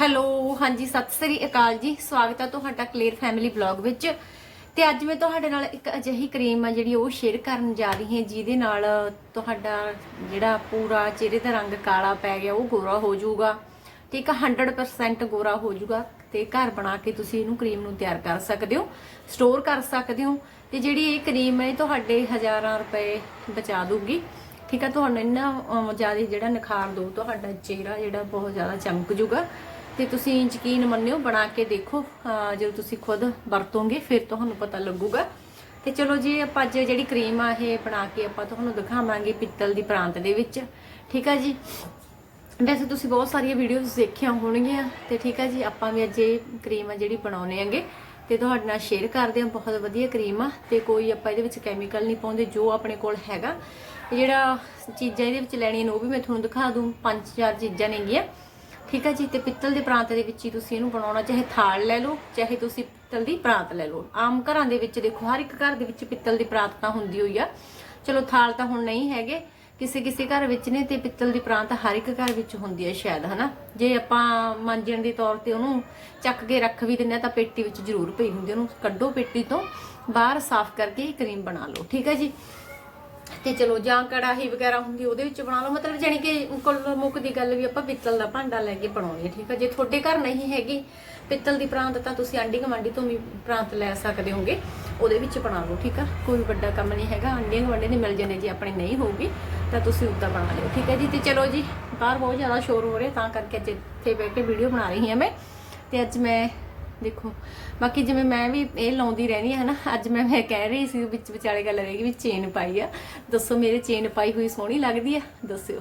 Hello, ਹਾਂਜੀ, ਸਤਿ ਸ੍ਰੀ ਅਕਾਲ ਜੀ। ਸਵਾਗਤ ਹੈ ਤੁਹਾਡਾ ਕਲੀਅਰ ਫੈਮਿਲੀ ਵਲੌਗ ਵਿੱਚ। ਤੇ ਅੱਜ ਮੈਂ ਤੁਹਾਡੇ ਨਾਲ ਇੱਕ ਅਜਿਹੀ ਕਰੀਮ ਆ ਜਿਹੜੀ ਉਹ ਸ਼ੇਅਰ ਕਰਨ ਜਾ ਰਹੀ ਹਾਂ, ਜਿਹਦੇ ਨਾਲ ਤੁਹਾਡਾ ਜਿਹੜਾ ਪੂਰਾ ਚਿਹਰੇ ਦਾ ਰੰਗ ਕਾਲਾ ਪੈ ਗਿਆ, ਉਹ ਗੋਰਾ ਹੋ ਜਾਊਗਾ। ਠੀਕ ਆ 100% ਗੋਰਾ ਹੋ ਜਾਊਗਾ ਤੇ ਘਰ ਬਣਾ ਕੇ ਤੁਸੀਂ ਇਹਨੂੰ ਕਰੀਮ ਨੂੰ ਤਿਆਰ ਕਰ ਸਕਦੇ ਹੋ ਸਟੋਰ ਕਰ ਸਕਦੇ ਹੋ। ਤੇ ਜਿਹੜੀ ਇਹ ਕਰੀਮ ਹੈ ਇਹ ਤੁਹਾਡੇ ਹਜ਼ਾਰਾਂ ਰੁਪਏ ਬਚਾ ਦੂਗੀ ਠੀਕ ਆ, ਤੁਹਾਨੂੰ ਇੰਨਾ ਜ਼ਿਆਦਾ ਜਿਹੜਾ ਨਿਖਾਰ ਦੋ ਤੁਹਾਡਾ ਚਿਹਰਾ ਜਿਹੜਾ ਬਹੁਤ ਜ਼ਿਆਦਾ ਚਮਕ ਜੂਗਾ ਤੇ ਤੁਸੀਂ ਯਕੀਨ ਮੰਨਿਓ, ਬਣਾ ਕੇ ਦੇਖੋ ਜਦੋਂ ਤੁਸੀਂ ਖੁਦ ਵਰਤੋਗੇ, ਫਿਰ ਤੁਹਾਨੂੰ ਪਤਾ ਲੱਗੂਗਾ। ਤੇ ਚਲੋ ਜੀ, ਆਪਾਂ ਅੱਜ ਜਿਹੜੀ ਕਰੀਮ ਆ, ਇਹ ਬਣਾ ਕੇ ਆਪਾਂ ਤੁਹਾਨੂੰ ਦਿਖਾਵਾਂਗੇ ਪਿੱਤਲ ਦੀ ਪ੍ਰਾਂਤ ਦੇ ਵਿੱਚ। ਠੀਕ ਆ ਜੀ? ਵੈਸੇ ਤੁਸੀਂ ਬਹੁਤ ਸਾਰੀਆਂ ਵੀਡੀਓਜ਼ ਦੇਖੀਆਂ ਹੋਣਗੀਆਂ। ਤੇ ਠੀਕ ਆ ਜੀ, ਆਪਾਂ ਵੀ ਅੱਜ ਇਹ ਕਰੀਮ ਆ ਜਿਹੜੀ ਬਣਾਉਣੇ ਆਂਗੇ। ਤੇ ਤੁਹਾਡੇ ਨਾਲ ਸ਼ੇਅਰ ਕਰਦੇ ਹਾਂ ਬਹੁਤ ਵਧੀਆ ਕਰੀਮ ਆ। ਤੇ ਕੋਈ ਆਪਾਂ ਇਹਦੇ ਵਿੱਚ ਕੈਮੀਕਲ ਨਹੀਂ ਪਾਉਂਦੇ, ਜੋ ਆਪਣੇ ਕੋਲ ਹੈਗਾ। ਜਿਹੜਾ ਚੀਜ਼ਾਂ ਇਹਦੇ ਵਿੱਚ ਲੈਣੀਆਂ ਨੇ, ਉਹ ਵੀ ਮੈਂ ਤੁਹਾਨੂੰ ਦਿਖਾ ਦੂੰ। ਪੰਜ ਚਾਰ ਚੀਜ਼ਾਂ ਨੇਗੀਆਂ। ਠੀਕ ਹੈ ਜੀ, ਤੇ ਪਿੱਤਲ ਦੇ ਪ੍ਰਾਂਤ ਦੇ ਵਿੱਚ ਹੀ ਤੁਸੀਂ ਇਹਨੂੰ ਬਣਾਉਣਾ, ਚਾਹੇ ਥਾਲ ਲੈ ਲਓ, ਚਾਹੇ ਤੁਸੀਂ ਪਿੱਤਲ ਦੀ ਪ੍ਰਾਂਤ ਲੈ ਲਓ। ਆਮ ਘਰਾਂ ਦੇ ਵਿੱਚ ਦੇਖੋ, ਹਰ ਇੱਕ ਘਰ ਦੇ ਵਿੱਚ ਪਿੱਤਲ ਦੀ ਪ੍ਰਾਂਤ ਤਾਂ ਹੁੰਦੀ ਹੋਈ ਆ। ਚਲੋ, ਥਾਲ ਤਾਂ ਹੁਣ ਨਹੀਂ ਹੈਗੇ ਕਿਸੇ ਕਿਸੇ ਘਰ ਵਿੱਚ ਨੇ ਤੇ ਪਿੱਤਲ ਦੀ ਪ੍ਰਾਂਤ ਹਰ ਇੱਕ ਘਰ ਵਿੱਚ ਹੁੰਦੀ ਹੈ ਸ਼ਾਇਦ, ਹਨਾ? ਜੇ ਆਪਾਂ ਮਾਂਜਣ ਦੇ ਤੌਰ ਤੇ ਉਹਨੂੰ ਚੱਕ ਕੇ ਰੱਖ ਵੀ ਦਿੰਦੇ ਆ, ਤਾਂ ਪੇਟੀ ਵਿੱਚ ਜ਼ਰੂਰ ਪਈ ਹੁੰਦੀ ਉਹਨੂੰ ਕੱਢੋ ਪੇਟੀ ਤੋਂ, ਬਾਹਰ ਸਾਫ਼ ਕਰਕੇ ਕਰੀਮ ਬਣਾ ਲਓ। ਠੀਕ ਹੈ ਜੀ? ਤੇ ਚਲੋ ਜਾਂ ਕੜਾਹੀ ਵਗੈਰਾ ਹੁੰਦੀ, ਉਹਦੇ ਵਿੱਚ ਬਣਾ ਲਓ। ਮਤਲਬ ਜਾਨੀ ਕਿ ਕੁੱਲ ਮੁੱਕ ਦੀ ਗੱਲ ਵੀ ਆਪਾਂ ਪਿੱਤਲ ਦਾ ਭਾਂਡਾ ਲੈ ਕੇ ਬਣਾਉਣੀ ਹੈ ਠੀਕ ਹੈ ਜੇ ਤੁਹਾਡੇ ਘਰ ਨਹੀਂ ਹੈਗੀ, ਪਿੱਤਲ ਦੀ ਪ੍ਰਾਂਤ ਤਾਂ ਤੁਸੀਂ ਆਂਡੀ ਗਵਾਂਡੀ ਤੋਂ ਵੀ ਪ੍ਰਾਂਤ ਲੈ ਸਕਦੇ ਹੋਗੇ, ਉਹਦੇ ਵਿੱਚ ਬਣਾ ਲਓ, ਠੀਕ ਆ? ਕੋਈ ਵੱਡਾ ਕੰਮ ਨਹੀਂ ਹੈਗਾ ਆਂਡੀ ਗਵਾਂਡੀ ਦੇ ਮਿਲ ਜਾਂਦੇ, ਜੇ ਆਪਣੇ ਨਹੀਂ ਹੋਊਗੀ, ਤਾਂ ਤੁਸੀਂ ਉੱਦਾਂ ਬਣਾ ਲਿਓ, ਠੀਕ ਹੈ ਜੀ? ਤੇ ਚਲੋ ਜੀ, ਬਾਹਰ ਬਹੁਤ ਜ਼ਿਆਦਾ ਸ਼ੋਰ ਹੋ ਰਿਹਾ, ਤਾਂ ਕਰਕੇ ਅੱਜ ਇੱਥੇ ਬੈਠ ਕੇ ਵੀਡੀਓ ਬਣਾ ਰਹੀ ਹਾਂ ਮੈਂ, ਤੇ ਅੱਜ ਮੈਂ ਦੇਖੋ, ਬਾਕੀ ਜਿਵੇਂ ਮੈਂ ਵੀ ਇਹ ਲਾਉਂਦੀ ਰਹਿੰਦੀ ਹਾਂ ਨਾ, ਅੱਜ ਮੈਂ ਮੈਂ ਕਹਿ ਰਹੀ ਸੀ, ਵਿੱਚ ਵਿਚਾਲੇ ਗੱਲ ਰਹੇਗੀ ਵੀ ਚੇਨ ਪਾਈ ਆ। ਦੱਸੋ ਮੇਰੇ ਚੇਨ ਪਾਈ ਹੋਈ ਸੋਹਣੀ ਲੱਗਦੀ ਆ? ਦੱਸਿਓ।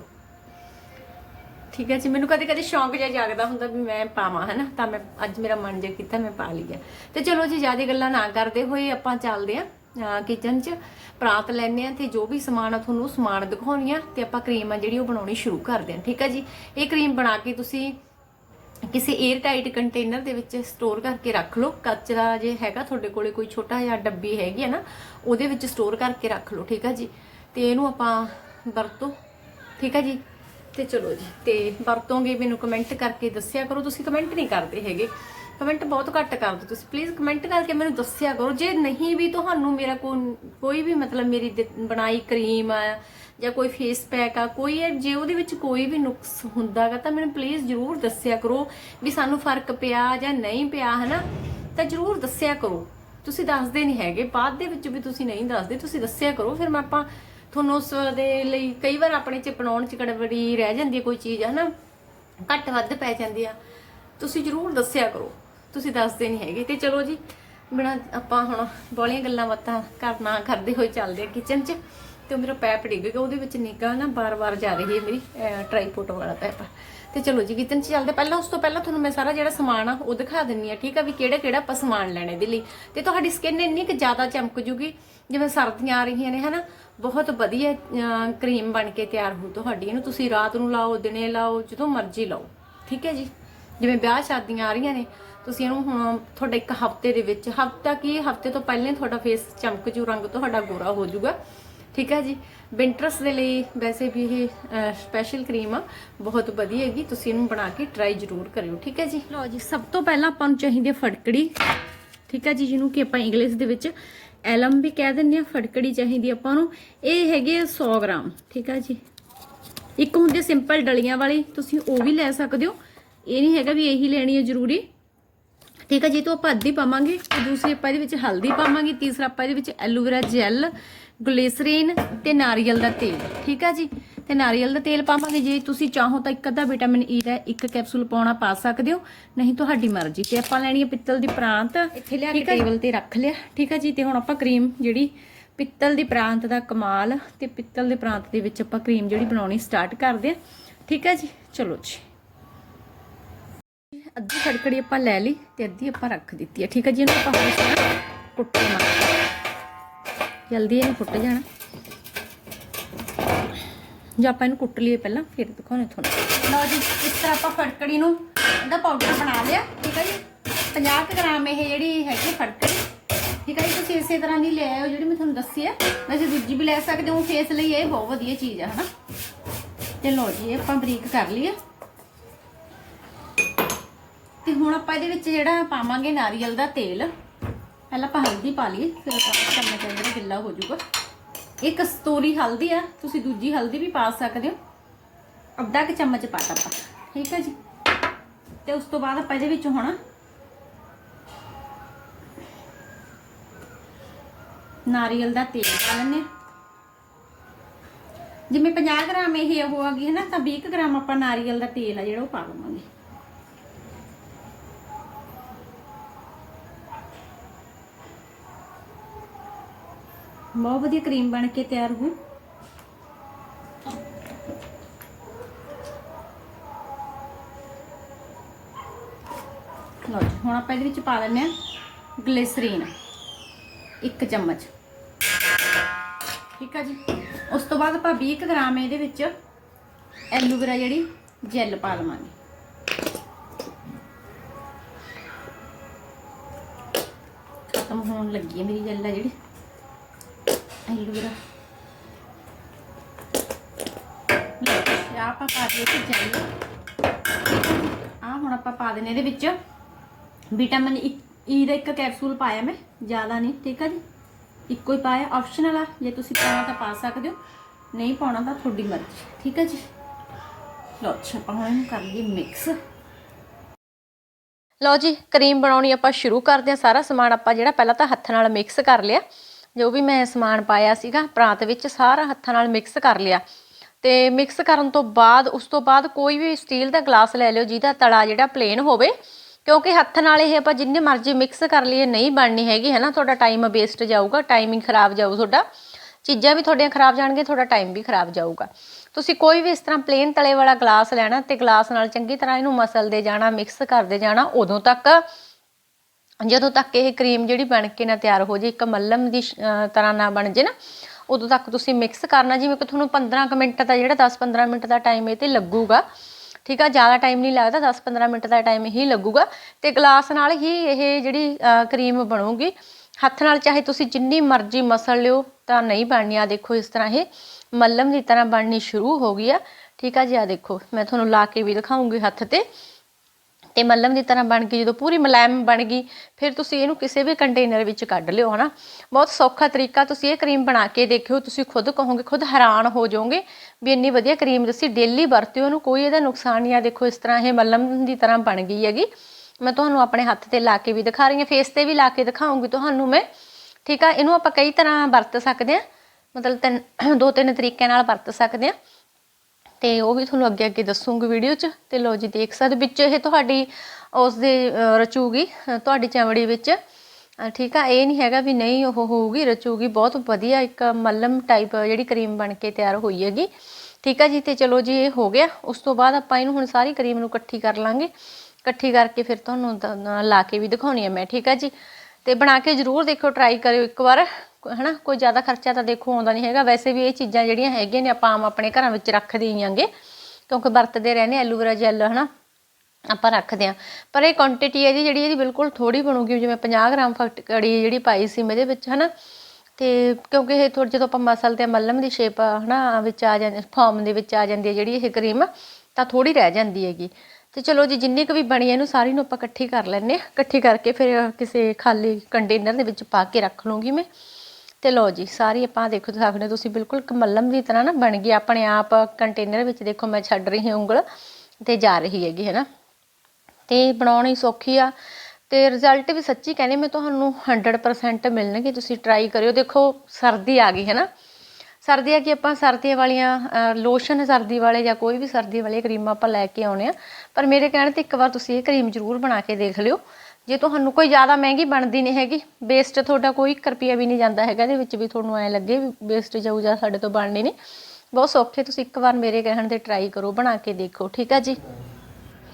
ਠੀਕ ਹੈ ਜੀ, ਮੈਨੂੰ ਕਦੇ ਕਦੇ ਸ਼ੌਂਕ ਜਿਹਾ ਜਾਗਦਾ ਹੁੰਦਾ ਵੀ ਮੈਂ ਪਾਵਾਂ, ਹਨਾ? ਤਾਂ ਮੈਂ ਅੱਜ ਮੇਰਾ ਮਨ ਜਿਹਾ ਕੀਤਾ, ਮੈਂ ਪਾ ਲਈ ਆ। ਤੇ ਚਲੋ ਜੀ, ਜ਼ਿਆਦਾ ਗੱਲਾਂ ਨਾ ਕਰਦੇ ਹੋਏ ਆਪਾਂ ਚੱਲਦੇ ਆ ਕਿਚਨ 'ਚ। ਪ੍ਰਾਂਤ ਲੈਣੇ ਆ ਤੇ ਜੋ ਵੀ ਸਮਾਨ ਆ, ਤੁਹਾਨੂੰ ਸਮਾਨ ਦਿਖਾਉਣੀ ਆ ਤੇ ਆਪਾਂ ਕਰੀਮ ਆ ਜਿਹੜੀ ਉਹ ਬਣਾਉਣੀ ਸ਼ੁਰੂ ਕਰਦੇ ਆ ਠੀਕ ਹੈ ਜੀ? ਇਹ ਕਰੀਮ ਬਣਾ ਕੇ ਤੁਸੀਂ ਕਿਸੇ 에ਅਰ ਟਾਈਟ ਕੰਟੇਨਰ ਦੇ ਵਿੱਚ ਸਟੋਰ ਕਰਕੇ ਰੱਖ ਲਓ। ਕਚਰਾ ਜੇ ਹੈਗਾ ਤੁਹਾਡੇ ਕੋਲੇ ਕੋਈ ਛੋਟਾ ਜਿਹਾ ਡੱਬੀ ਹੈਗੀ ਹੈ ਨਾ, ਉਹਦੇ ਵਿੱਚ ਸਟੋਰ ਕਰਕੇ ਰੱਖ ਲਓ, ਠੀਕ ਹੈ ਜੀ? ਤੇ ਇਹਨੂੰ ਆਪਾਂ ਵਰਤੋ, ਠੀਕ ਹੈ ਜੀ? ਤੇ ਚਲੋ ਜੀ, ਤੇ ਵਰਤੋਂਗੇ ਮੈਨੂੰ ਕਮੈਂਟ ਕਰਕੇ ਦੱਸਿਆ ਕਰੋ। ਤੁਸੀਂ ਕਮੈਂਟ ਨਹੀਂ ਕਰਦੇ ਹੈਗੇ। ਕਮੈਂਟ ਬਹੁਤ ਘੱਟ ਕਰਦੇ ਤੁਸੀਂ ਪਲੀਜ਼ ਕਮੈਂਟ ਕਰਕੇ ਮੈਨੂੰ ਦੱਸਿਆ ਕਰੋ। ਜੇ ਨਹੀਂ ਵੀ ਤੁਹਾਨੂੰ ਮੇਰਾ ਕੋਈ ਵੀ ਮਤਲਬ ਮੇਰੀ ਦ- ਬਣਾਈ ਕਰੀਮ ਆ ਜਾਂ ਕੋਈ ਫੇਸ ਪੈਕ ਆ, ਕੋਈ ਹੈ ਜੇ ਉਹਦੇ ਵਿੱਚ ਕੋਈ ਵੀ ਨੁਕਸ ਹੁੰਦਾਗਾ ਤਾਂ ਮੈਨੂੰ ਪਲੀਜ਼ ਜਰੂਰ ਦੱਸਿਆ ਕਰੋ ਵੀ ਸਾਨੂੰ ਫ਼ਰਕ ਪਿਆ ਜਾਂ ਨਹੀਂ ਪਿਆ, ਹਨਾ? ਤਾਂ ਜਰੂਰ ਦੱਸਿਆ ਕਰੋ। ਤੁਸੀਂ ਦੱਸਦੇ ਨਹੀਂ ਹੈਗੇ, ਬਾਅਦ ਦੇ ਵਿੱਚ ਵੀ ਤੁਸੀਂ ਨਹੀਂ ਦੱਸਦੇ, ਤੁਸੀਂ ਦੱਸਿਆ ਕਰੋ, ਫਿਰ ਮੈਂ ਆਪਾਂ ਤੁਹਾਨੂੰ ਉਸ ਦੇ ਲਈ ਕਈ ਵਾਰ ਆਪਣੇ ਚ ਬਣਾਉਣ ਚ ਗੜਬੜੀ ਰਹਿ ਜਾਂਦੀ ਹੈ ਕੋਈ ਚੀਜ਼, ਹਨਾ? ਘੱਟ ਵੱਧ ਪੈ ਜਾਂਦੀ ਆ। ਤੁਸੀਂ ਜਰੂਰ ਦੱਸਿਆ ਕਰੋ। ਤੁਸੀਂ ਦੱਸਦੇ ਨਹੀਂ ਹੈਗੇ। ਤੇ ਚਲੋ ਜੀ ਬਿਨਾ ਆਪਾਂ ਹੁਣ ਬੋਲੀਆਂ ਗੱਲਾਂ ਬਾਤਾਂ ਕਰਨਾ ਕਰਦੇ ਹੋਏ ਚੱਲਦੇ ਆ ਕਿਚਨ 'ਚ, ਤੇ ਉਹ ਮੇਰਾ ਪੈਪ ਡਿੱਗ ਗਿਆ, ਉਹਦੇ ਵਿੱਚ ਨਿੱਗਾ ਨਾ ਬਾਰ-ਬਾਰ ਜਾ ਰਹੀ ਹੈ ਮੇਰੀ ਟ੍ਰਾਈਪੋਡ ਵਾਲਾ ਪੈਪ। ਤੇ ਚਲੋ ਜੀ ਕਿਚਨ 'ਚ ਚੱਲਦੇ ਪਹਿਲਾਂ ਉਸ ਤੋਂ ਪਹਿਲਾਂ ਤੁਹਾਨੂੰ ਮੈਂ ਸਾਰਾ ਜਿਹੜਾ ਸਮਾਨ ਆ, ਉਹ ਦਿਖਾ ਦਿੰਨੀ ਆ, ਠੀਕ ਆ ਵੀ ਕਿਹੜਾ ਕਿਹੜਾ ਆਪਾਂ ਸਮਾਨ ਲੈਣੇ ਦੇ ਲਈ। ਤੇ ਤੁਹਾਡੀ ਸਕਿਨ ਇੰਨੀ ਕਿ ਜ਼ਿਆਦਾ ਚਮਕ ਜੂਗੀ, ਜਿਵੇਂ ਸਰਦੀਆਂ ਆ ਰਹੀਆਂ ਨੇ, ਹਨਾ? ਬਹੁਤ ਵਧੀਆ ਕਰੀਮ ਬਣ ਕੇ ਤਿਆਰ ਹੋ ਤੁਹਾਡੀ, ਇਹਨੂੰ ਤੁਸੀਂ ਰਾਤ ਨੂੰ ਲਾਓ, ਦਿਨੇ ਲਾਓ, ਜਦੋਂ ਮਰਜ਼ੀ ਲਾਓ। ਠੀਕ ਹੈ ਜੀ? ਜਿਵੇਂ ਵਿਆਹ ਸ਼ਾਦੀਆਂ ਆ ਰਹੀਆਂ ਨੇ ਤੁਸੀਂ ਇਹਨੂੰ ਹੁਣ ਤੁਹਾਡੇ ਇੱਕ ਹਫ਼ਤੇ ਦੇ ਵਿੱਚ, ਹਫਤਾ ਕੀ ਹਫ਼ਤੇ ਤੋਂ ਪਹਿਲਾਂ ਤੁਹਾਡਾ ਫੇਸ ਚਮਕ ਜੂ, ਰੰਗ ਤੁਹਾਡਾ ਗੋਰਾ ਹੋ ਜਾਊਗਾ ਠੀਕ ਹੈ ਜੀ? ਵਿੰਟਰਸ ਦੇ ਲਈ ਵੈਸੇ ਵੀ ਇਹ ਸਪੈਸ਼ਲ ਕਰੀਮ ਆ। ਬਹੁਤ ਵਧੀਆ ਹੈਗੀ, ਤੁਸੀਂ ਇਹਨੂੰ ਬਣਾ ਕੇ ਟਰਾਈ ਜ਼ਰੂਰ ਕਰਿਓ। ਠੀਕ ਹੈ ਜੀ? ਲਓ ਜੀ, ਸਭ ਤੋਂ ਪਹਿਲਾਂ ਆਪਾਂ ਨੂੰ ਚਾਹੀਦੀ ਹੈ ਫੜਕੜੀ। ਠੀਕ ਹੈ ਜੀ, ਜਿਹਨੂੰ ਕਿ ਆਪਾਂ ਇੰਗਲਿਸ਼ ਦੇ ਵਿੱਚ ਐਲਮ ਵੀ ਕਹਿ ਦਿੰਦੇ ਆ ਫੜਕੜੀ ਚਾਹੀਦੀ ਆਪਾਂ ਨੂੰ। ਇਹ ਹੈਗੇ ਆ 100 ਗ੍ਰਾਮ। ਠੀਕ ਹੈ ਜੀ? ਇੱਕ ਹੁੰਦੀ ਸਿੰਪਲ ਡਲੀਆਂ ਵਾਲੀ। ਤੁਸੀਂ ਉਹ ਵੀ ਲੈ ਸਕਦੇ ਹੋ। ਇਹ ਨਹੀਂ ਹੈਗਾ ਵੀ ਇਹੀ ਲੈਣੀ ਹੈ ਜ਼ਰੂਰੀ। ਠੀਕ ਹੈ ਜੀ ਤੋਂ ਆਪਾਂ ਅੱਧੀ ਪਾਵਾਂਗੇ ਤੇ ਦੂਸਰੀ ਆਪਾਂ ਇਹਦੇ ਵਿੱਚ ਹਲਦੀ ਪਾਵਾਂਗੇ ਤੀਸਰਾ ਆਪਾਂ ਇਹਦੇ ਵਿੱਚ ਐਲੋਵੇਰਾ ਜੈਲ ਗਲਿਸਰੀਨ ਤੇ ਨਾਰੀਅਲ ਦਾ ਤੇਲ ਠੀਕ ਹੈ ਜੀ? ਤੇ ਨਾਰੀਅਲ ਦਾ ਤੇਲ ਪਾਵਾਂਗੇ ਜੇ ਤੁਸੀਂ ਚਾਹੋ ਤਾਂ ਇੱਕ ਅੱਧਾ ਵਿਟਾਮਿਨ ਈ ਦਾ ਇੱਕ ਕੈਪਸੂਲ ਪਾਉਣਾ ਪਾ ਸਕਦੇ ਹੋ ਨਹੀਂ ਤੁਹਾਡੀ ਮਰਜ਼ੀ ਤੇ ਆਪਾਂ ਲੈਣੀ ਹੈ ਪਿੱਤਲ ਦੀ ਪ੍ਰਾਂਤ ਇੱਥੇ ਲਿਆ ਕੇ ਟੇਬਲ ਤੇ ਰੱਖ ਲਿਆ ਠੀਕ ਹੈ ਜੀ? ਤੇ ਹੁਣ ਆਪਾਂ ਕਰੀਮ ਜਿਹੜੀ ਪਿੱਤਲ ਦੀ ਪ੍ਰਾਂਤ ਦਾ ਕਮਾਲ ਤੇ ਪਿੱਤਲ ਦੇ ਪ੍ਰਾਂਤ ਦੇ ਵਿੱਚ ਆਪਾਂ ਕਰੀਮ ਜਿਹੜੀ ਬਣਾਉਣੀ ਸਟਾਰਟ ਕਰਦੇ ਆ ਠੀਕ ਹੈ ਜੀ? ਚਲੋ ਜੀ। ਅੱਧੀ ਖੜਕੜੀ ਆਪਾਂ ਲੈ ਲਈ ਤੇ ਅੱਧੀ ਆਪਾਂ ਰੱਖ ਦਿੱਤੀ ਹੈ। ਠੀਕ ਹੈ ਜੀ, ਇਹਨੂੰ ਆਪਾਂ ਹੁਣ ਇਸ ਕੁੱਟਣਾ। ਜਲਦੀ ਇਹਨੂੰ ਕੁੱਟ ਜਾਣਾ। ਜੇ ਆਪਾਂ ਇਹਨੂੰ ਕੁੱਟ ਲਈਏ ਪਹਿਲਾਂ, ਫਿਰ ਦਿਖਾਉਣੇ ਤੁਹਾਨੂੰ। ਲਓ ਜੀ, ਇਸ ਤਰ੍ਹਾਂ ਆਪਾਂ ਫੜਕੜੀ ਨੂੰ ਇਹਦਾ ਪਾਊਡਰ ਬਣਾ ਲਿਆ। ਠੀਕ ਹੈ ਜੀ 50 ਕੁ ਗ੍ਰਾਮ ਇਹ ਜਿਹੜੀ ਹੈਗੀ ਫੜਕੜੀ ਠੀਕ ਹੈ ਜੀ, ਤੁਸੀਂ ਇਸੇ ਤਰ੍ਹਾਂ ਦੀ ਲੈ ਆਇਓ ਜਿਹੜੀ ਮੈਂ ਤੁਹਾਨੂੰ ਦੱਸੀ ਹੈ। ਵੈਸੇ ਦੂਜੀ ਵੀ ਲੈ ਸਕਦੇ ਹੋ, ਫੇਸ ਲਈ ਇਹ ਬਹੁਤ ਵਧੀਆ ਚੀਜ਼ ਹੈ, ਹਨਾ। ਤੇ ਲਓ ਜੀ, ਇਹ ਆਪਾਂ ਬਰੀਕ ਕਰ ਲਈਏ। ਤੇ ਹੁਣ ਆਪਾਂ ਇਹਦੇ ਵਿੱਚ ਜਿਹੜਾ ਪਾਵਾਂਗੇ ਨਾਰੀਅਲ ਦਾ ਤੇਲ, ਪਹਿਲਾਂ ਆਪਾਂ ਹਲਦੀ ਪਾ ਲਈਏ, ਫਿਰ ਆਪਾਂ ਚਮਚ ਆ ਗਿੱਲਾ ਹੋ ਜਾਊਗਾ। ਇਹ ਕਸਤੂਰੀ ਹਲਦੀ ਆ, ਤੁਸੀਂ ਦੂਜੀ ਹਲਦੀ ਵੀ ਪਾ ਸਕਦੇ ਹੋ। ਅੱਧਾ ਕੁ ਚਮਚ ਪਾਤਾ ਆਪਾਂ, ਠੀਕ ਹੈ ਜੀ। ਤੇ ਉਸ ਤੋਂ ਬਾਅਦ ਆਪਾਂ ਇਹਦੇ ਵਿੱਚ ਹੁਣ ਨਾਰੀਅਲ ਦਾ ਤੇਲ ਪਾ ਲੈਣੇ ਜਿਵੇਂ 50 ਗ੍ਰਾਮ ਇਹ ਉਹ ਆ ਗਈ ਹੈ ਨਾ, ਤਾਂ 20 ਗ੍ਰਾਮ ਆਪਾਂ ਨਾਰੀਅਲ ਦਾ ਤੇਲ ਆ ਜਿਹੜਾ ਉਹ ਪਾ ਲਵਾਂਗੇ। ਬਹੁਤ ਵਧੀਆ ਕਰੀਮ ਬਣ ਕੇ ਤਿਆਰ ਹੋ। ਲਓ ਹੁਣ ਆਪਾਂ ਇਹਦੇ ਵਿੱਚ ਪਾ ਲੈਂਦੇ ਆ ਗਲਿਸਰੀਨ, ਇੱਕ ਚਮਚ। ਠੀਕ ਆ ਜੀ? ਉਸ ਤੋਂ ਬਾਅਦ ਆਪਾਂ 20 ਕੁ ਗ੍ਰਾਮ ਇਹਦੇ ਵਿੱਚ ਐਲੋਵੇਰਾ ਜਿਹੜੀ, ਜੈਲ ਪਾ ਲਵਾਂਗੇ। ਖਤਮ ਹੋਣ ਲੱਗੀ ਹੈ ਮੇਰੀ ਜੈਲ ਆ ਜਿਹੜੀ। ਐਲੋਵੇਰਾ ਆਪਾਂ ਪਾ ਦਿਓ ਤੇ ਜੈਲ ਆ ਹੁਣ ਆਪਾਂ ਪਾ ਦੇਣੇ ਇਹਦੇ ਵਿੱਚ। ਵਿਟਾਮਿਨ ਈ e, e ਦਾ ਇੱਕ ਕੈਪਸੂਲ ਪਾਇਆ ਮੈਂ, ਜ਼ਿਆਦਾ ਨਹੀਂ, ਠੀਕ ਆ ਜੀ? ਇੱਕੋ ਹੀ ਪਾਇਆ ਆਪਸ਼ਨਲ ਆ। ਜੇ ਤੁਸੀਂ ਪਾਉਣਾ ਤਾਂ ਪਾ ਸਕਦੇ ਹੋ, ਨਹੀਂ ਪਾਉਣਾ ਤਾਂ ਤੁਹਾਡੀ ਮਰਜ਼ੀ, ਠੀਕ ਆ ਜੀ? ਲਓ ਅੱਛਾ ਆਪਾਂ ਹੁਣ ਕਰ ਲਈਏ ਮਿਕਸ ਲਓ ਜੀ, ਕਰੀਮ ਬਣਾਉਣੀ ਆਪਾਂ ਸ਼ੁਰੂ ਕਰਦੇ ਹਾਂ। ਸਾਰਾ ਸਮਾਨ ਆਪਾਂ ਜਿਹੜਾ ਪਹਿਲਾਂ ਤਾਂ ਹੱਥ ਨਾਲ ਮਿਕਸ ਕਰ ਲਿਆ। ਜੋ ਵੀ ਮੈਂ ਸਮਾਨ ਪਾਇਆ ਸੀਗਾ, ਪ੍ਰਾਂਤ ਵਿੱਚ ਸਾਰਾ ਹੱਥਾਂ ਨਾਲ ਮਿਕਸ ਕਰ ਲਿਆ। ਤੇ ਮਿਕਸ ਕਰਨ ਤੋਂ ਬਾਅਦ, ਉਸ ਤੋਂ ਬਾਅਦ ਕੋਈ ਵੀ ਸਟੀਲ ਦਾ ਗਲਾਸ ਲੈ ਲਿਓ, ਜਿਹਦਾ ਤਲਾ ਜਿਹੜਾ ਪਲੇਨ ਹੋਵੇ, ਕਿਉਂਕਿ ਹੱਥ ਨਾਲ ਇਹ ਆਪਾਂ ਜਿੰਨੇ ਮਰਜ਼ੀ ਮਿਕਸ ਕਰ ਲਈਏ, ਨਹੀਂ ਬਣਨੀ ਹੈਗੀ ਹੈ ਨਾ ਤੁਹਾਡਾ ਟਾਈਮ ਵੇਸਟ ਜਾਊਗਾ ਟਾਈਮਿੰਗ ਖਰਾਬ ਜਾਊ ਤੁਹਾਡਾ। ਚੀਜ਼ਾਂ ਵੀ ਤੁਹਾਡੀਆਂ ਖਰਾਬ ਜਾਣਗੀਆਂ, ਤੁਹਾਡਾ ਟਾਈਮ ਵੀ ਖਰਾਬ ਜਾਊਗਾ। ਤੁਸੀਂ ਕੋਈ ਵੀ ਇਸ ਤਰ੍ਹਾਂ ਪਲੇਨ ਤਲੇ ਵਾਲਾ ਗਲਾਸ ਲੈਣਾ ਤੇ ਗਲਾਸ ਨਾਲ ਚੰਗੀ ਤਰ੍ਹਾਂ ਇਹਨੂੰ ਮਸਲਦੇ ਜਾਣਾ ਮਿਕਸ ਕਰਦੇ ਜਾਣਾ, ਉਦੋਂ ਤੱਕ ਜਦੋਂ ਤੱਕ ਇਹ ਕਰੀਮ ਜਿਹੜੀ ਬਣ ਕੇ ਨਾ ਤਿਆਰ ਹੋ ਜੇ ਇੱਕ ਮੱਲਮ ਦੀ ਸ਼- ਅਹ ਤਰ੍ਹਾਂ ਨਾ ਬਣ ਜੇ ਨਾ ਉਦੋਂ ਤੱਕ ਤੁਸੀਂ ਮਿਕਸ ਕਰਨਾ ਜਿਵੇਂ ਕਿ ਤੁਹਾਨੂੰ 15 ਕੁ ਮਿੰਟ ਦਾ ਜਿਹੜਾ 10-15 ਮਿੰਟ ਦਾ ਟਾਈਮ ਇਹ ਤੇ ਲੱਗੂਗਾ ਠੀਕ ਆ? ਜ਼ਿਆਦਾ ਟਾਈਮ ਨਹੀਂ ਲੱਗਦਾ 10-15 ਮਿੰਟ ਦਾ ਟਾਈਮ ਹੀ ਲੱਗੂਗਾ ਤੇ ਗਲਾਸ ਨਾਲ ਹੀ ਇਹ ਜਿਹੜੀ ਅਹ, ਕਰੀਮ ਬਣੂਗੀ। ਹੱਥ ਨਾਲ ਚਾਹੇ ਤੁਸੀਂ ਜਿੰਨੀ ਮਰਜ਼ੀ ਮਸਲ ਲਿਓ ਤਾਂ ਨਹੀਂ ਬਣਨੀ। ਆ ਦੇਖੋ ਇਸ ਤਰ੍ਹਾਂ ਇਹ ਮੱਲਮ ਦੀ ਤਰ੍ਹਾਂ ਬਣਨੀ ਸ਼ੁਰੂ ਹੋ ਗਈ ਆ। ਠੀਕ ਆ ਜੀ ਆ ਦੇਖੋ ਮੈਂ ਤੁਹਾਨੂੰ ਲਾ ਕੇ ਵੀ ਦਿਖਾਉਂਗੀ ਹੱਥ ਤੇ। ਤੇ ਮੱਲਮ ਦੀ ਤਰ੍ਹਾਂ ਬਣ ਗਈ, ਜਦੋਂ ਪੂਰੀ ਮਲਾਇਮ ਬਣ ਗਈ, ਫਿਰ ਤੁਸੀਂ ਇਹਨੂੰ ਕਿਸੇ ਵੀ ਕੰਟੇਨਰ ਵਿੱਚ ਕੱਢ ਲਿਓ, ਹਨਾ? ਬਹੁਤ ਸੌਖਾ ਤਰੀਕਾ, ਤੁਸੀਂ ਇਹ ਕਰੀਮ ਬਣਾ ਕੇ ਦੇਖਿਓ, ਤੁਸੀਂ ਖੁਦ ਕਹੋਗੇ, ਖੁਦ ਹੈਰਾਨ ਹੋ ਜਾਓਗੇ ਵੀ ਇੰਨੀ ਵਧੀਆ ਕਰੀਮ ਤੁਸੀਂ ਡੇਲੀ ਵਰਤਿਓ ਇਹਨੂੰ, ਕੋਈ ਇਹਦਾ ਨੁਕਸਾਨ ਨਹੀਂ ਆ, ਦੇਖੋ ਇਸ ਤਰ੍ਹਾਂ ਇਹ ਮੱਲਮ ਦੀ ਤਰ੍ਹਾਂ ਬਣ ਗਈ ਹੈਗੀ। ਮੈਂ ਤੁਹਾਨੂੰ ਆਪਣੇ ਹੱਥ ਤੇ ਲਾ ਕੇ ਵੀ ਦਿਖਾ ਰਹੀ ਹਾਂ ਫੇਸ ਤੇ ਵੀ ਲਾ ਕੇ ਦਿਖਾਉਂਗੀ ਤੁਹਾਨੂੰ ਮੈਂ, ਠੀਕ ਆ? ਇਹਨੂੰ ਆਪਾਂ ਕਈ ਤਰ੍ਹਾਂ ਵਰਤ ਸਕਦੇ ਆ ਮਤਲਬ ਤਿੰਨ ਦੋ ਤਿੰਨ ਤਰੀਕਿਆਂ ਨਾਲ ਵਰਤ ਸਕਦੇ ਆ ਤੇ ਉਹ ਵੀ ਤੁਹਾਨੂੰ ਅੱਗੇ ਅੱਗੇ ਦੱਸੂਗੀ ਵੀਡੀਓ 'ਚ। ਤੇ ਲੋ ਜੀ, ਦੇਖ ਸਕਦੇ ਵਿੱਚ ਇਹ ਤੁਹਾਡੀ, ਉਸ ਦੇ ਰਚੂਗੀ ਤੁਹਾਡੀ ਚਮੜੀ ਵਿੱਚ। ਠੀਕ ਆ, ਇਹ ਨਹੀਂ ਹੈਗਾ ਵੀ ਨਹੀਂ ਉਹ ਹੋਊਗੀ, ਰਚੂਗੀ। ਬਹੁਤ ਵਧੀਆ ਇੱਕ ਮਲਮ ਟਾਈਪ ਜਿਹੜੀ ਕਰੀਮ ਬਣ ਕੇ ਤਿਆਰ ਹੋਈ ਹੈਗੀ। ਠੀਕ ਆ ਜੀ, ਤੇ ਚਲੋ ਜੀ, ਇਹ ਹੋ ਗਿਆ। ਉਸ ਤੋਂ ਬਾਅਦ ਆਪਾਂ ਇਹਨੂੰ ਹੁਣ ਸਾਰੀ ਕਰੀਮ ਨੂੰ ਇਕੱਠੀ ਕਰ ਲਾਂਗੇ। ਇਕੱਠੀ ਕਰਕੇ ਫਿਰ ਤੁਹਾਨੂੰ ਲਾ ਕੇ ਵੀ ਦਿਖਾਉਣੀ ਹੈ ਮੈਂ। ਠੀਕ ਆ ਜੀ, ਤੇ ਬਣਾ ਕੇ ਜਰੂਰ ਦੇਖੋ ਟਰਾਈ ਕਰਿਓ ਇੱਕ ਵਾਰ। ਹਨਾ, ਕੋਈ ਜ਼ਿਆਦਾ ਖਰਚਾ ਤਾਂ ਦੇਖੋ ਆਉਂਦਾ ਨਹੀਂ ਹੈਗਾ। ਵੈਸੇ ਵੀ ਇਹ ਚੀਜ਼ਾਂ ਜਿਹੜੀਆਂ ਹੈਗੀਆਂ ਨੇ, ਆਪਾਂ ਆਮ ਆਪਣੇ ਘਰਾਂ ਵਿੱਚ ਰੱਖਦੇ ਹੀ ਆਂਗੇ। ਕਿਉਂਕਿ ਵਰਤਦੇ ਰਹਿੰਦੇ ਐਲੋਵੇਰਾ ਜੈਲ, ਹਨਾ, ਆਪਾਂ ਰੱਖਦੇ ਆ। ਪਰ ਇਹ ਕੁਆਂਟੀਟੀ ਇਹਦੀ ਜਿਹੜੀ ਇਹਦੀ ਬਿਲਕੁਲ ਥੋੜੀ ਬਣੂਗੀ। ਜਿਵੇਂ 50 ਗ੍ਰਾਮ ਫਟਕੜੀ ਜਿਹੜੀ ਪਾਈ ਸੀ ਮੈਂ ਇਹਦੇ ਵਿੱਚ, ਹਨਾ, ਤੇ ਕਿਉਂਕਿ ਇਹ ਥੋੜੀ ਜਦੋਂ ਆਪਾਂ ਮਸਲ ਤੇ ਮੱਲਮ ਦੀ ਸ਼ੇਪ ਹਨਾ, ਵਿੱਚ ਆ ਜਾਂਦੀ ਫਾਰਮ ਦੇ ਵਿੱਚ ਆ ਜਾਂਦੀ ਹੈ ਜਿਹੜੀ ਇਹ ਕਰੀਮ ਤਾਂ ਥੋੜੀ ਰਹਿ ਜਾਂਦੀ ਹੈਗੀ। ਤੇ ਚਲੋ ਜੀ, ਜਿੰਨੀ ਕੁ ਵੀ ਬਣੀ ਹੈ, ਇਹਨੂੰ ਸਾਰੀ ਨੂੰ ਆਪਾਂ ਇਕੱਠੀ ਕਰ ਲੈਂਦੇ ਆ। ਇਕੱਠੀ ਕਰਕੇ ਫਿਰ ਕਿਸੇ ਖਾਲੀ ਕੰਟੇਨਰ ਦੇ ਵਿੱਚ ਪਾ ਕੇ ਰੱਖ ਲੂੰਗੀ ਮੈਂ। ਤੇ ਲਓ ਜੀ, ਸਾਰੀ ਆਪਾਂ ਦੇਖੋ ਸਕਦੇ ਹੋ, ਤੁਸੀਂ ਬਿਲਕੁਲ ਇੱਕ ਮੱਲਮ ਦੀ ਤਰ੍ਹਾਂ ਨਾ ਬਣ ਗਈ ਆਪਣੇ ਆਪ ਕੰਟੇਨਰ ਵਿੱਚ ਦੇਖੋ ਮੈਂ ਛੱਡ ਰਹੀ ਹਾਂ ਉਂਗਲ ਤੇ ਜਾ ਰਹੀ ਹੈਗੀ, ਹੈ ਨਾ? ਤੇ ਬਣਾਉਣੀ ਸੌਖੀ ਆ ਤੇ ਰਿਜ਼ਲਟ ਵੀ ਸੱਚੀ ਕਹਿੰਦੇ ਮੈਂ ਤੁਹਾਨੂੰ 100% ਮਿਲਣਗੇ, ਤੁਸੀਂ ਟਰਾਈ ਕਰਿਓ। ਦੇਖੋ, ਸਰਦੀ ਆ ਗਈ, ਹੈ ਨਾ? ਸਰਦੀ ਆ ਕਿ ਆਪਾਂ ਸਰਦੀਆਂ ਵਾਲੀਆਂ ਲੋਸ਼ਨ ਸਰਦੀ ਵਾਲੇ ਜਾਂ ਕੋਈ ਵੀ ਸਰਦੀ ਵਾਲੀ ਕਰੀਮ ਆਪਾਂ ਲੈ ਕੇ ਆਉਣੇ ਆ। ਪਰ ਮੇਰੇ ਕਹਿਣ ਤੇ ਇੱਕ ਵਾਰ ਤੁਸੀਂ ਇਹ ਕਰੀਮ ਜ਼ਰੂਰ ਬਣਾ ਕੇ ਦੇਖ ਲਿਓ। ਜੇ ਤੁਹਾਨੂੰ ਕੋਈ ਜ਼ਿਆਦਾ ਮਹਿੰਗੀ ਬਣਦੀ ਨਹੀਂ ਹੈਗੀ ਵੇਸਟ ਤੁਹਾਡਾ ਕੋਈ 1 ਰੁਪਿਆ ਵੀ ਨਹੀਂ ਜਾਂਦਾ ਹੈਗਾ, ਇਹਦੇ ਵਿੱਚ ਵੀ ਤੁਹਾਨੂੰ ਐ ਲੱਗੇ ਵੀ ਵੇਸਟ ਜਾਊ ਜਾਂ ਸਾਡੇ ਤੋਂ ਬਣਨੀ ਨਹੀਂ ਬਹੁਤ ਸੌਖੇ, ਤੁਸੀਂ ਇੱਕ ਵਾਰ ਮੇਰੇ ਕਹਿਣ ਤੇ ਟਰਾਈ ਕਰੋ, ਬਣਾ ਕੇ ਦੇਖੋ, ਠੀਕ ਆ ਜੀ?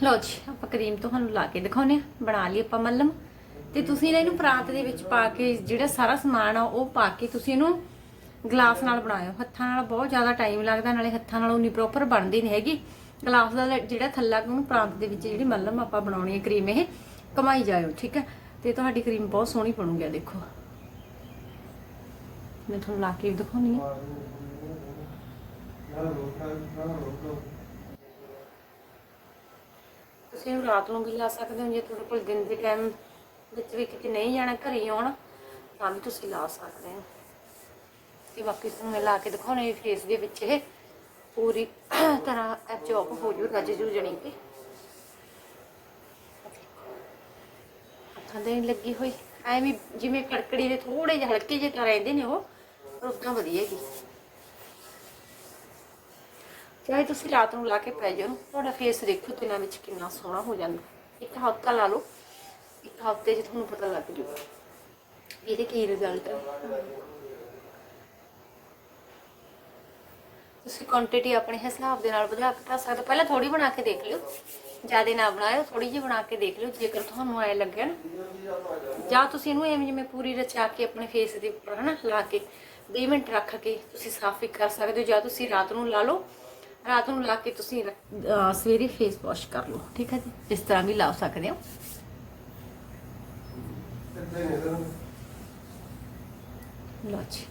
ਲਓ ਜੀ, ਆਪਾਂ ਕਰੀਮ ਤੁਹਾਨੂੰ ਲਾ ਕੇ ਦਿਖਾਉਨੇ ਆ ਬਣਾ ਲਈ ਆਪਾਂ ਮੱਲਮ। ਤੇ ਤੁਸੀਂ ਨਾ ਇਹਨੂੰ ਪਰਾਤ ਦੇ ਵਿੱਚ ਪਾ ਕੇ, ਜਿਹੜਾ ਸਾਰਾ ਸਮਾਨ ਆ, ਉਹ ਪਾ ਕੇ ਤੁਸੀਂ ਇਹਨੂੰ ਗਲਾਸ ਨਾਲ ਬਣਾਇਓ। ਹੱਥਾਂ ਨਾਲ ਬਹੁਤ ਜ਼ਿਆਦਾ ਟਾਈਮ ਲੱਗਦਾ, ਨਾਲੇ ਹੱਥਾਂ ਨਾਲ ਉਨੀ ਪ੍ਰੋਪਰ ਬਣਦੀ ਨਹੀਂ ਹੈਗੀ। ਗਲਾਸ ਦਾ ਜਿਹੜਾ ਥੱਲਾ ਉਹਨੂੰ ਪਰਾਤ ਦੇ ਵਿੱਚ ਜਿਹੜੀ ਮੱਲਮ ਆਪਾਂ ਬਣਾਉਣੀ ਹੈ ਕਰੀਮ ਇਹ ਕਮਾਈ ਜਾਇਓ, ਠੀਕ ਹੈ? ਤੇ ਤੁਹਾਡੀ ਕਰੀਮ ਬਹੁਤ ਸੋਹਣੀ ਬਣੂਗੀ ਦੇਖੋ। ਮੈਂ ਤੁਹਾਨੂੰ ਲਾ ਕੇ ਦਿਖਾਉਣੀ ਆ ਤੁਸੀਂ ਇਹਨੂੰ ਰਾਤ ਨੂੰ ਵੀ ਲਾ ਸਕਦੇ ਹੋ, ਜੇ ਤੁਹਾਡੇ ਕੋਲ ਦਿਨ ਦੇ ਟਾਈਮ ਵਿੱਚ ਵੀ ਕਿਤੇ ਨਹੀਂ ਜਾਣਾ, ਘਰੇ ਆਉਣ, ਤਾਂ ਵੀ ਤੁਸੀਂ ਲਾ ਸਕਦੇ ਹੋ। ਤੇ ਬਾਕੀ ਤੁਹਾਨੂੰ ਮੈਂ ਲਾ ਕੇ ਦਿਖਾਉਣੀ ਫੇਸ ਦੇ ਵਿੱਚ ਇਹ। ਪੂਰੀ ਤਰ੍ਹਾਂ ਐਬਜ਼ੌਰਬ ਹੋ ਜੂ, ਰੱਜ ਜੂ ਜਣੀ ਕਿ। ਹੱਥਾਂ ਦੇ ਲੱਗੀ ਹੋਈ। ਐਵੇਂ ਜਿਵੇਂ ਕੜਕੜੀ ਦੇ ਥੋੜੇ ਜਿਹੇ ਹਲਕੇ ਜਿਹੇ ਤਾਂ ਰਹਿੰਦੇ ਨੇ ਉਹ, ਪਰ ਉਦਾਂ ਵਧੀਆ ਹੈਗੀ ਚਾਹੇ ਤੁਸੀਂ ਰਾਤ ਨੂੰ ਲਾ ਕੇ ਪੈ ਜਾਓ, ਤੁਹਾਡਾ ਫੇਸ ਦੇਖੋ ਦਿਨਾਂ ਵਿੱਚ ਕਿੰਨਾ ਸੋਹਣਾ ਹੋ ਜਾਂਦਾ। ਇੱਕ ਹਫ਼ਤਾ ਲਾ ਲਓ, ਇੱਕ ਹਫ਼ਤੇ 'ਚ ਤੁਹਾਨੂੰ ਪਤਾ ਲੱਗ ਜੂਗਾ ਇਹਦੇ ਕੀ ਰਿਜ਼ਲਟ ਹੈ ਤੁਸੀਂ ਕੁਆਂਟੀਟੀ ਆਪਣੇ ਹਿਸਾਬ ਦੇ ਨਾਲ ਵਧਾ ਘਟਾ ਸਕਦੇ ਪਹਿਲਾਂ ਥੋੜੀ ਬਣਾ ਕੇ ਦੇਖ ਲਿਓ। ਜ਼ਿਆਦਾ ਨਾ ਬਣਾਇਓ ਥੋੜੀ ਜਿਹੀ ਬਣਾ ਕੇ ਦੇਖ ਲਿਓ, ਜੇਕਰ ਤੁਹਾਨੂੰ ਐ ਲੱਗਿਆ ਨਾ। ਜਾਂ ਤੁਸੀਂ ਇਹਨੂੰ ਐਵੇਂ ਜਿਵੇਂ ਪੂਰੀ ਰਚਾ ਕੇ ਆਪਣੇ ਫੇਸ ਦੇ ਉੱਪਰ ਹਨਾ ਲਾ ਕੇ 20 ਮਿੰਟ ਰੱਖ ਕੇ ਤੁਸੀਂ ਸਾਫ਼ ਕਰ ਸਕਦੇ ਹੋ, ਜਾਂ ਤੁਸੀਂ ਰਾਤ ਨੂੰ ਲਾ ਲਓ। ਰਾਤ ਨੂੰ ਲਾ ਕੇ ਤੁਸੀਂ ਸਵੇਰੇ ਫੇਸ ਵਾਸ਼ ਕਰ ਲਓ, ਠੀਕ ਹੈ ਜੀ? ਇਸ ਤਰ੍ਹਾਂ ਵੀ ਲਾ ਸਕਦੇ ਹੋ। ਲਓ ਜੀ,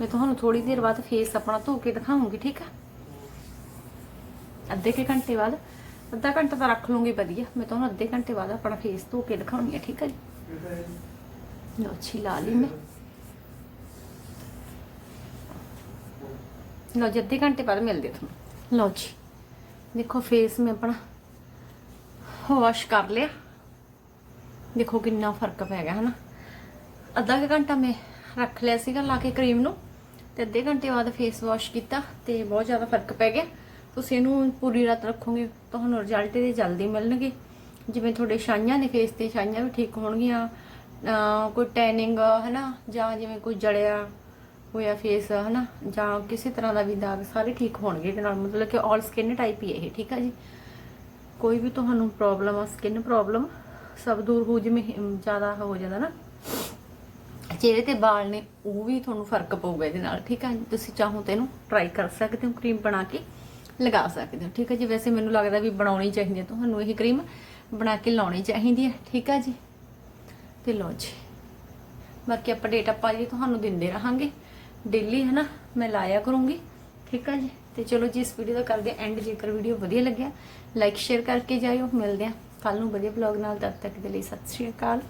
ਮੈਂ ਤੁਹਾਨੂੰ ਥੋੜੀ ਦੇਰ ਬਾਅਦ ਫੇਸ ਆਪਣਾ ਧੋ ਕੇ ਦਿਖਾਉਂਗੀ, ਠੀਕ ਆ ਅੱਧੇ ਕੁ ਘੰਟੇ ਬਾਅਦ ਅੱਧਾ ਘੰਟਾ ਤਾਂ ਰੱਖ ਲੂੰਗੀ, ਵਧੀਆ। ਮੈਂ ਤੁਹਾਨੂੰ ਅੱਧੇ ਘੰਟੇ ਬਾਅਦ ਆਪਣਾ ਫੇਸ ਧੋ ਕੇ ਦਿਖਾਉਣੀ ਆ, ਠੀਕ ਹੈ ਜੀ? ਲਓ ਜੀ, ਲਾ ਲਈ ਮੈਂ। ਲਓ ਜੀ, ਅੱਧੇ ਘੰਟੇ ਬਾਅਦ ਮਿਲਦੇ ਤੁਹਾਨੂੰ। ਲਓ ਜੀ, ਦੇਖੋ ਫੇਸ ਮੈਂ ਆਪਣਾ ਵਾਸ਼ ਕਰ ਲਿਆ। ਦੇਖੋ ਕਿੰਨਾ ਫ਼ਰਕ ਪੈ ਗਿਆ, ਹਨਾ? ਅੱਧਾ ਕੁ ਘੰਟਾ ਮੈਂ ਰੱਖ ਲਿਆ ਸੀਗਾ, ਲਾ ਕੇ ਕਰੀਮ ਨੂੰ। ਤੇ ਅੱਧੇ ਘੰਟੇ ਬਾਅਦ ਫੇਸ ਵਾਸ਼ ਕੀਤਾ ਤੇ ਬਹੁਤ ਜ਼ਿਆਦਾ ਫ਼ਰਕ ਪੈ ਗਿਆ। ਤੁਸੀਂ ਇਹਨੂੰ ਪੂਰੀ ਰਾਤ ਰੱਖੋਗੇ ਤੁਹਾਨੂੰ ਰਿਜ਼ਲਟ ਇਹਦੇ ਜਲਦੀ ਮਿਲਣਗੇ। ਜਿਵੇਂ ਤੁਹਾਡੇ ਛਾਈਆਂ ਨੇ ਫੇਸ ਤੇ ਛਾਈਆਂ ਵੀ ਠੀਕ ਹੋਣਗੀਆਂ ਕੋਈ ਟੈਨਿੰਗ ਹਨਾ, ਜਾਂ ਜਿਵੇਂ ਕੋਈ ਜੜਿਆ ਹੋਇਆ ਫੇਸ ਹਨਾ, ਜਾਂ ਕਿਸੇ ਤਰ੍ਹਾਂ ਦਾ ਵੀ ਦਾਗ, ਸਾਰੇ ਠੀਕ ਹੋਣਗੇ ਇਹਦੇ ਨਾਲ। ਮਤਲਬ ਕਿ 올 ਸਕਿਨ ਟਾਈਪ ਹੀ ਇਹ, ਠੀਕ ਆ ਜੀ? ਕੋਈ ਵੀ ਤੁਹਾਨੂੰ ਪ੍ਰੋਬਲਮ ਆ ਸਕਿਨ ਪ੍ਰੋਬਲਮ ਸਭ ਦੂਰ ਹੋ, ਜਿਵੇਂ ਜ਼ਿਆਦਾ ਹੋ ਜਾਂਦਾ ਨਾ। ਚਿਹਰੇ ਤੇ ਵਾਲ ਨੇ, ਉਹ ਵੀ ਤੁਹਾਨੂੰ ਫ਼ਰਕ ਪਊਗਾ ਇਹਦੇ ਨਾਲ, ਠੀਕ ਹੈ ਤੁਸੀਂ ਚਾਹੋ ਤਾਂ ਇਹਨੂੰ ਟਰਾਈ ਕਰ ਸਕਦੇ ਹੋ ਕਰੀਮ ਬਣਾ ਕੇ। ਲਗਾ ਸਕਦੇ ਹੋ, ਠੀਕ ਹੈ ਜੀ? ਵੈਸੇ ਮੈਨੂੰ ਲੱਗਦਾ ਵੀ ਬਣਾਉਣੀ ਚਾਹੀਦੀ ਹੈ, ਤੁਹਾਨੂੰ ਇਹ ਕਰੀਮ ਬਣਾ ਕੇ ਲਾਉਣੀ ਚਾਹੀਦੀ ਹੈ, ਠੀਕ ਹੈ ਜੀ? ਤੇ ਲਓ ਜੀ, ਬਾਕੀ ਅਪਡੇਟ ਆਪਾਂ ਜੀ ਤੁਹਾਨੂੰ ਦਿੰਦੇ ਰਹਾਂਗੇ। ਡੇਲੀ ਹੈ ਨਾ ਮੈਂ ਲਾਇਆ ਕਰੂੰਗੀ, ਠੀਕ ਹੈ ਜੀ? ਤੇ ਚਲੋ ਜੀ, ਇਸ ਵੀਡੀਓ ਦਾ ਕਰਦੇ ਐਂਡ ਜੇਕਰ ਵੀਡੀਓ ਵਧੀਆ ਲੱਗਿਆ ਲਾਈਕ ਸ਼ੇਅਰ ਕਰਕੇ ਜਾਇਓ। ਮਿਲਦੇ ਆ ਕੱਲ ਨੂੰ ਵਧੀਆ ਵਲੌਗ ਨਾਲ, ਤਦ ਤੱਕ ਦੇ ਲਈ ਸਤਿ ਸ਼੍ਰੀ ਅਕਾਲ।